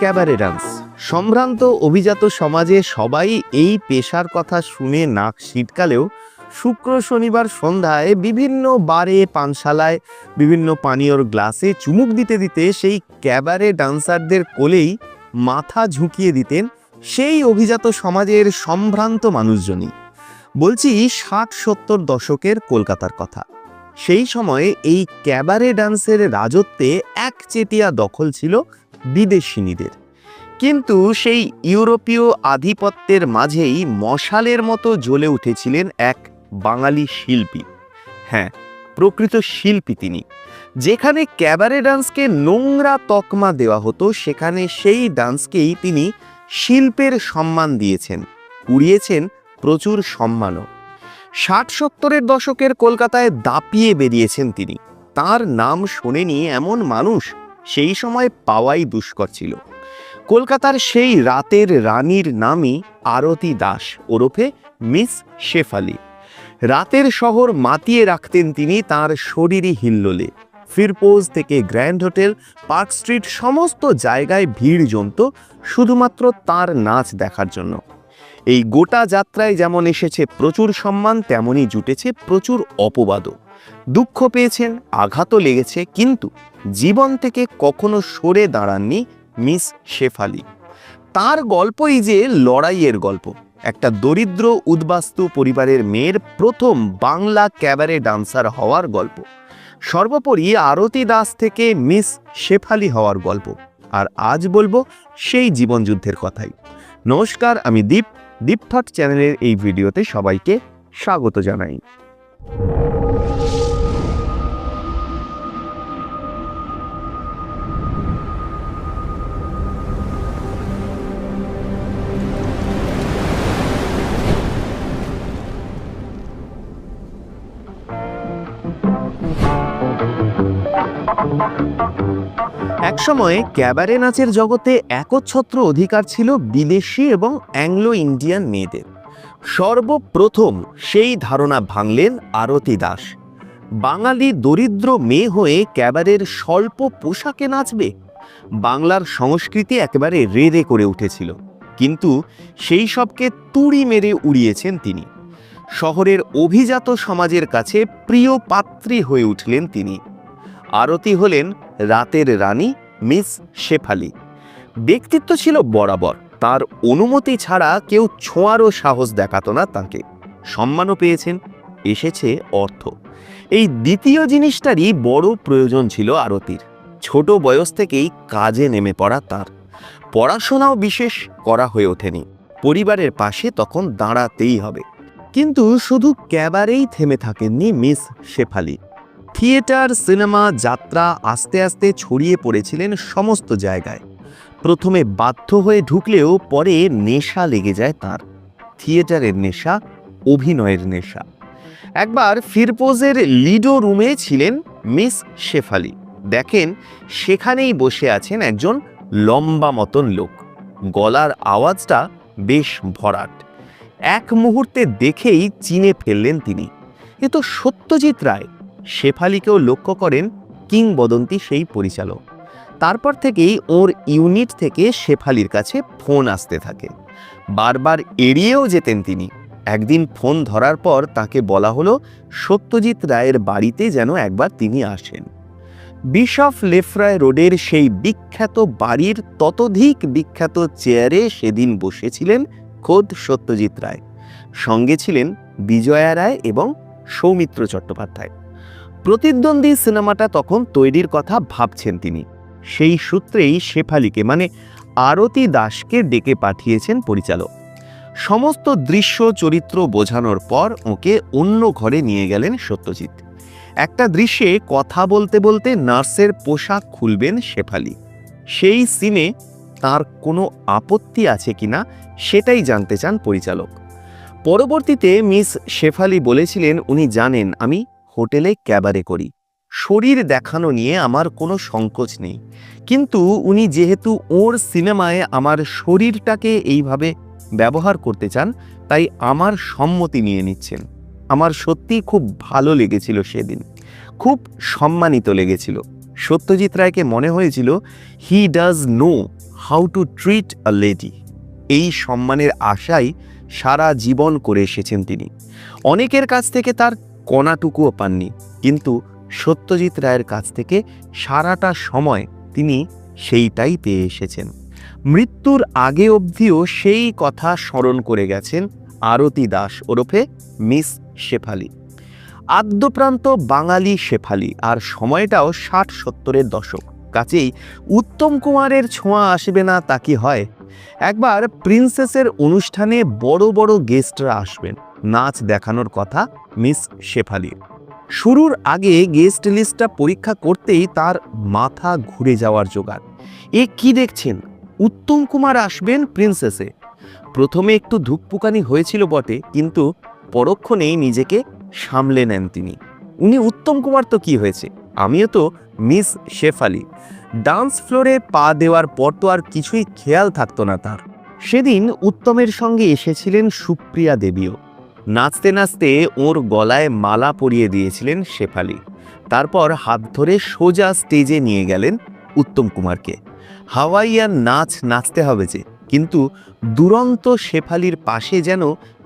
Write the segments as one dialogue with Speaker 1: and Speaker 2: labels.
Speaker 1: Cabaret dance. সম্ভ্রান্ত অভিজাত সমাজে সবাই এই পেশার কথা শুনে নাক শীতকালেও শুক্র শনিবার সন্ধ্যায় বিভিন্ন বারে, পানশালায়, বিভিন্ন পানীয়র গ্লাসে চুমুক দিতে দিতে সেই ক্যাবারে ডান্সারদের কোলেই মাথা ঝুঁকিয়ে দিতেন সেই অভিজাত সমাজের সম্ভ্রান্ত মানুষজনই। বলছি ষাট সত্তর দশকের কলকাতার কথা। সেই সময়ে এই ক্যাবারে ডান্সের রাজত্বে একচেটিয়া দখল ছিল বিদেশিনীদের। কিন্তু সেই ইউরোপীয় আধিপত্যের মাঝেই মশালের মতো জ্বলে উঠেছিলেন এক বাঙালি শিল্পী। হ্যাঁ প্রকৃত শিল্পী তিনি। যেখানে ক্যাবারে ডান্সকে নোংরা তকমা দেওয়া হতো, সেখানে সেই ডান্সকেই তিনি শিল্পের সম্মান দিয়েছেন, কুড়িয়েছেন প্রচুর সম্মানও। ষাট সত্তরের দশকের কলকাতায় দাপিয়ে বেরিয়েছেন তিনি। তার নাম শোনেনি এমন মানুষ সেই সময় পাওয়াই দুষ্কর ছিল। কলকাতার সেই রাতের রানীর নামই আরতি দাস, ওরফে মিস শেফালি। রাতের শহর মাতিয়ে রাখতেন তিনি তার শরীরী হিল্লোলে। ফিরপোজ থেকে গ্র্যান্ড হোটেল, পার্ক স্ট্রিট সমস্ত জায়গায় ভিড় জমত শুধুমাত্র তার নাচ দেখার জন্য। এই গোটা যাত্রায় যেমন এসেছে প্রচুর সম্মান, তেমনই জুটেছে প্রচুর অপবাদও। দুঃখ পেয়েছেন, আঘাতও লেগেছে, কিন্তু জীবন থেকে কখনো সরে দাঁড়াননি মিস শেফালি। তার গল্পই যে লড়াইয়ের গল্প। একটা দরিদ্র, উদ্বাস্তু পরিবারের মেয়ের প্রথম বাংলা ক্যাবারে ডান্সার হওয়ার গল্প। সর্বোপরি আরতি দাস থেকে মিস শেফালি হওয়ার গল্প। আর আজ বলব সেই জীবনযুদ্ধের কথাই। নমস্কার, আমি দীপ। দীপ থট চ্যানেলের এই ভিডিওতে সবাইকে স্বাগত জানাই। একসময় ক্যাবারে নাচের জগতে একচ্ছত্র অধিকার ছিল বিদেশি এবং অ্যাংলো ইন্ডিয়ান মেয়েদের। সর্বপ্রথম সেই ধারণা ভাঙলেন আরতি দাস। বাঙালি দরিদ্র মেয়ে হয়ে ক্যাবারের স্বল্প পোশাকে নাচবে? বাংলার সংস্কৃতি একেবারে রেড়ে করে উঠেছিল। কিন্তু সেই সবকে তুড়ি মেরে উড়িয়েছেন তিনি। শহরের অভিজাত সমাজের কাছে প্রিয় পাত্রী হয়ে উঠলেন তিনি। আরতি হলেন রাতের রানী মিস শেফালি। ব্যক্তিত্ব ছিল বরাবর। তার অনুমতি ছাড়া কেউ ছোঁয়ারও সাহস দেখাতো না তাকে। সম্মানও পেয়েছেন, এসেছে অর্থ। এই দ্বিতীয় জিনিসটারই বড় প্রয়োজন ছিল আরতির। ছোট বয়স থেকেই কাজে নেমে পড়া তার। পড়াশোনাও বিশেষ করা হয়ে ওঠেনি। পরিবারের পাশে তখন দাঁড়াতেই হবে। কিন্তু শুধু ক্যাবারেই থেমে থাকেননি মিস শেফালি। থিয়েটার, সিনেমা, যাত্রা আস্তে আস্তে ছড়িয়ে পড়েছিলেন সমস্ত জায়গায়। প্রথমে বাধ্য হয়ে ঢুকলেও পরে নেশা লেগে যায় তার। থিয়েটারের নেশা, অভিনয়ের নেশা। একবার ফিরপোজের লিডো রুমে ছিলেন মিস শেফালি। দেখেন, সেখানেই বসে আছেন একজন লম্বা মতন লোক। গলার আওয়াজটা বেশ ভরাট। এক মুহূর্তে দেখেই চিনে ফেললেন তিনি। এ তো সত্যজিৎ রায়। শেফালিকেও লক্ষ্য করেন কিংবদন্তি সেই পরিচালক। তারপর থেকেই ওর ইউনিট থেকে শেফালির কাছে ফোন আসতে থাকে। বারবার এড়িয়েও যেতেন তিনি। একদিন ফোন ধরার পর তাকে বলা হলো, সত্যজিৎ রায়ের বাড়িতে যেন একবার তিনি আসেন। বিশপ লেফরায় রোডের সেই বিখ্যাত বাড়ির ততোধিক বিখ্যাত চেয়ারে সেদিন বসেছিলেন খোদ সত্যজিৎ রায়। সঙ্গে ছিলেন বিজয়া রায় এবং সৌমিত্র চট্টোপাধ্যায়। প্রতিদ্বন্দ্বী সিনেমাটা তখন তৈরির কথা ভাবছেন তিনি। সেই সূত্রেই শেফালিকে মানে আরতি দাসকে ডেকে পাঠিয়েছেন পরিচালক। সমস্ত দৃশ্য, চরিত্র বোঝানোর পর ওকে অন্য ঘরে নিয়ে গেলেন সত্যজিৎ। একটা দৃশ্যে কথা বলতে বলতে নার্সের পোশাক খুলবেন শেফালি। সেই সিনে তার কোনো আপত্তি আছে কিনা সেটাই জানতে চান পরিচালক। পরবর্তীতে মিস শেফালি বলেছিলেন, উনি জানেন, আমি হোটেলে ক্যাবারে করি। শরীর দেখানো নিয়ে আমার কোনো সংকোচ নেই। কিন্তু উনি যেহেতু ওর সিনেমায় আমার শরীরটাকে এইভাবে ব্যবহার করতে চান, তাই আমার সম্মতি নিয়ে নিচ্ছেন। আমার সত্যি খুব ভালো লেগেছিল সেদিন। খুব সম্মানিত লেগেছিল। সত্যজিৎ রায়কে মনে হয়েছিল he does know how to treat a lady এই সম্মানের আশাই সারা জীবন করে এসেছেন তিনি। অনেকের কাছ থেকে তার কণাটুকুও পাননি। কিন্তু সত্যজিৎ রায়ের কাছ থেকে সারাটা সময় তিনি সেইটাই পেয়ে এসেছেন। মৃত্যুর আগে অবধিও সেই কথা স্মরণ করে গেছেন আরতি দাস ওরফে মিস শেফালি। আদ্যপ্রান্ত বাঙালি শেফালি আর সময়টাও ষাট সত্তরের দশক। কাছেই উত্তম কুমারের ছোঁয়া আসবে না তা কি হয়? একবার প্রিন্সেসের অনুষ্ঠানে বড় বড় গেস্টরা আসবেন। নাচ দেখানোর কথা মিস শেফালির শুরুর আগে গেস্ট লিস্টটা পরীক্ষা করতেই তার মাথা ঘুরে যাওয়ার জোগাড়। এ কি দেখছেন? উত্তম কুমার আসবেন প্রিন্সেসে। প্রথমে একটু ধুকপুকানি হয়েছিল বটে, কিন্তু পরক্ষণেই নিজেকে সামলে নেন তিনি। উনি, উত্তম কুমার তো কি হয়েছে? আমিও তো মিস শেফালি। ডান্স ফ্লোরে পা দেওয়ার পর তো আর কিছুই খেয়াল থাকতো না তার। সেদিন উত্তমের সঙ্গে এসেছিলেন সুপ্রিয়া দেবীও। নাচতে নাচতে ওর গলায় মালা পরিয়ে দিয়েছিলেন শেফালি। তারপর হাত ধরে সোজা স্টেজে নিয়ে গেলেন উত্তম কুমারকে। হাওয়াইয়ান নাচ নাচতে হবে যে, কিন্তু দুরন্ত শেফালির পাশে যেন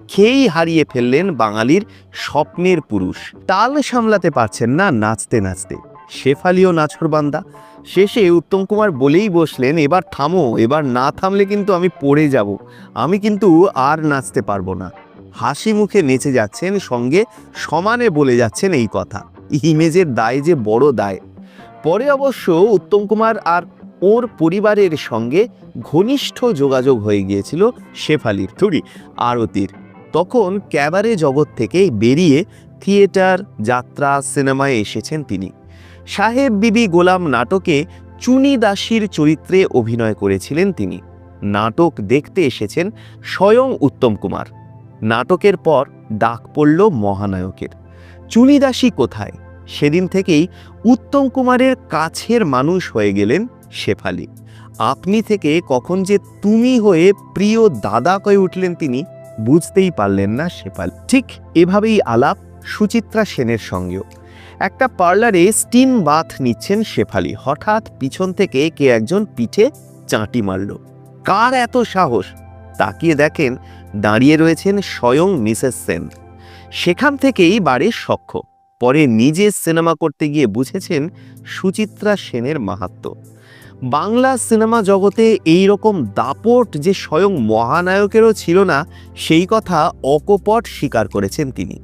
Speaker 1: খেয়েই হারিয়ে ফেললেন বাঙালির স্বপ্নের পুরুষ। তাল সামলাতে পারছেন না নাচতে নাচতে। শেফালিও নাছর বান্দা। শেষে উত্তম কুমার বলেই বসলেন, এবার থামো, এবার না থামলে কিন্তু আমি পড়ে যাব। আমি কিন্তু আর নাচতে পারব না। হাসি মুখে নেচে যাচ্ছেন, সঙ্গে সমানে বলে যাচ্ছেন এই কথা। ইমেজের দায় যে বড় দায়। পরে অবশ্য উত্তম কুমার আর ওর পরিবারের সঙ্গে ঘনিষ্ঠ যোগাযোগ হয়ে গিয়েছিল শেফালির থুরি আরতির। তখন ক্যাবারে জগৎ থেকে বেরিয়ে থিয়েটার, যাত্রা, সিনেমায় এসেছেন তিনি। সাহেব বিবি গোলাম নাটকে চুনি দাসীর চরিত্রে অভিনয় করেছিলেন তিনি। নাটক দেখতে এসেছেন স্বয়ং উত্তম কুমার। নাটকের পর ডাক পড়ল মহানায়কের। চুনিদাসী কোথায়? সেদিন থেকেই উত্তম কুমারের কাছের মানুষ হয়ে গেলেন শেফালি। আপনি থেকে কখন যে তুমি হয়ে প্রিয় দাদা কয়ে উঠলেন তিনি, বুঝতেই পারলেন না শেফালি। ঠিক এভাবেই আলাপ সুচিত্রা সেনের সঙ্গেও। একটা পার্লারে স্টিম বাথ নিচ্ছেন শেফালি। হঠাৎ পিছন থেকে কে একজন পিঠে চাঁটি মারল। কার এত সাহস? তাকিয়ে দেখেন দাঁড়িয়ে রয়েছেন স্বয়ং মিসেস সেন সেখান থেকেই বাড়ে সখ্য। পরে নিজে সিনেমা করতে গিয়ে বুঝেছেন সুচিত্রা সেনের মাহাত্ম্য বাংলা সিনেমা জগতে এই রকম দাপট যে স্বয়ং মহানায়কেরও ছিল না, সেই কথা অকপট স্বীকার করেছেন তিনি।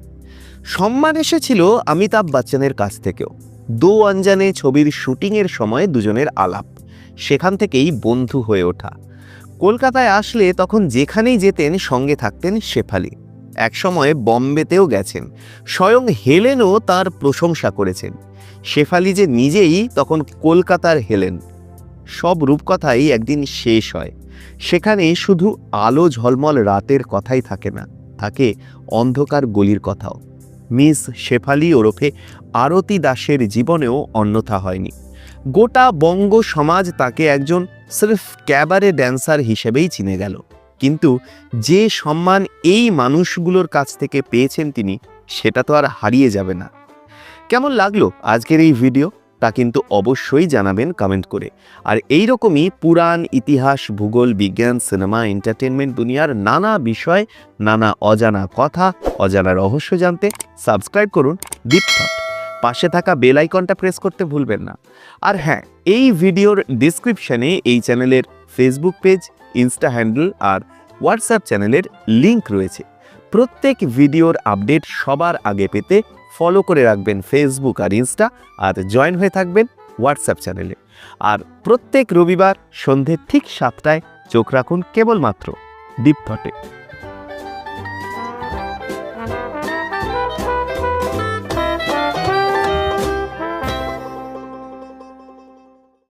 Speaker 1: সম্মান এসেছিল অমিতাভ বচ্চনের কাছ থেকেও। দো অঞ্জানে ছবির শুটিংয়ের সময় দুজনের আলাপ। সেখান থেকেই বন্ধু হয়ে ওঠা। কলকাতায় আসলে তখন যেখানেই যেতেন সঙ্গে থাকতেন শেফালি। একসময় বম্বেতেও গেছেন। স্বয়ং হেলেনও তার প্রশংসা করেছেন। শেফালি যে নিজেই তখন কলকাতার হেলেন। সব রূপকথাই একদিন শেষ হয়। সেখানে শুধু আলো ঝলমল রাতের কথাই থাকে না, থাকে অন্ধকার গলির কথাও। মিস শেফালি ওরফে আরতি দাসের জীবনেও অন্যথা হয়নি। গোটা বঙ্গ সমাজ তাকে একজন সির্ফ ক্যাবারে ড্যান্সার হিসেবেই চিনে গেল। কিন্তু যে সম্মান এই মানুষগুলোর কাছ থেকে পেয়েছেন তিনি, সেটা তো আর হারিয়ে যাবে না। কেমন লাগল আজকের এই ভিডিও? তা কিন্তু অবশ্যই জানাবেন কমেন্ট করে। আর এই রকমই পুরাণ, ইতিহাস, ভূগোল, বিজ্ঞান, সিনেমা এন্টারটেনমেন্ট দুনিয়ার নানা বিষয়, নানা অজানা কথা, অজানা রহস্য জানতে সাবস্ক্রাইব করুন দীপথট পাশে থাকা বেল আইকনটা প্রেস করতে ভুলবেন না। আর হ্যাঁ এই ভিডিওর ডিসক্রিপশনে এই চ্যানেলের ফেসবুক পেজ ইনস্টা হ্যান্ডেল আর হোয়াটসঅ্যাপ চ্যানেলের লিংক রয়েছে। প্রত্যেক ভিডিওর আপডেট সবার আগে পেতে ফলো করে রাখবেন ফেসবুক আর ইনস্টা আর জয়েন হয়ে থাকবেন হোয়াটসঅ্যাপ চ্যানেলে। আর প্রত্যেক রবিবার সন্ধে ঠিক সাতটায় চোখ রাখুন কেবলমাত্র দীপথটে